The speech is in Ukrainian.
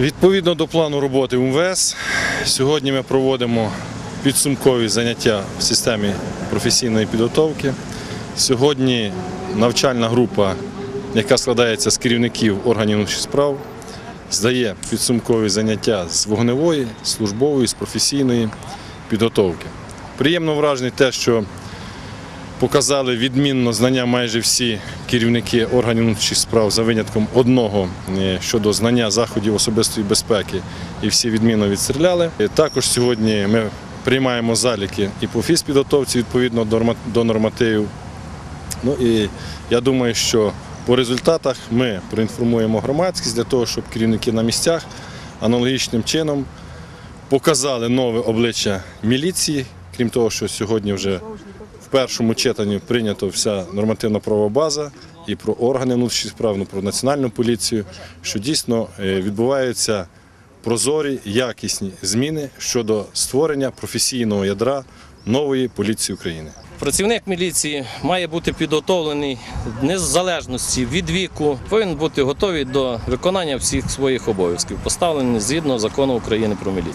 Відповідно до плану роботи МВС, сьогодні ми проводимо підсумкові заняття в системі професійної підготовки. Сьогодні навчальна група, яка складається з керівників органів внутрішніх справ, здає підсумкові заняття з вогневої, службової, з професійної підготовки. Приємно вражений те, що показали відмінно знання майже всі керівники органів внутрішніх справ за винятком одного е, щодо знання заходів особистої безпеки, і всі відмінно відстріляли. Е, Також сьогодні ми приймаємо заліки і по фізпідготовці відповідно до нормативів. Ну і я думаю, що по результатах ми проінформуємо громадськість для того, щоб керівники на місцях аналогічним чином показали нове обличчя міліції. Крім того, що сьогодні вже першому читанні прийнято вся нормативна правова база і про органи внутрішніх справ, ну, про національну поліцію, що дійсно е, відбуваються прозорі, якісні зміни щодо створення професійного ядра нової поліції України. Працівник міліції має бути підготовлений незалежності від віку, повинен бути готовий до виконання всіх своїх обов'язків, поставлених згідно закону України про міліцію.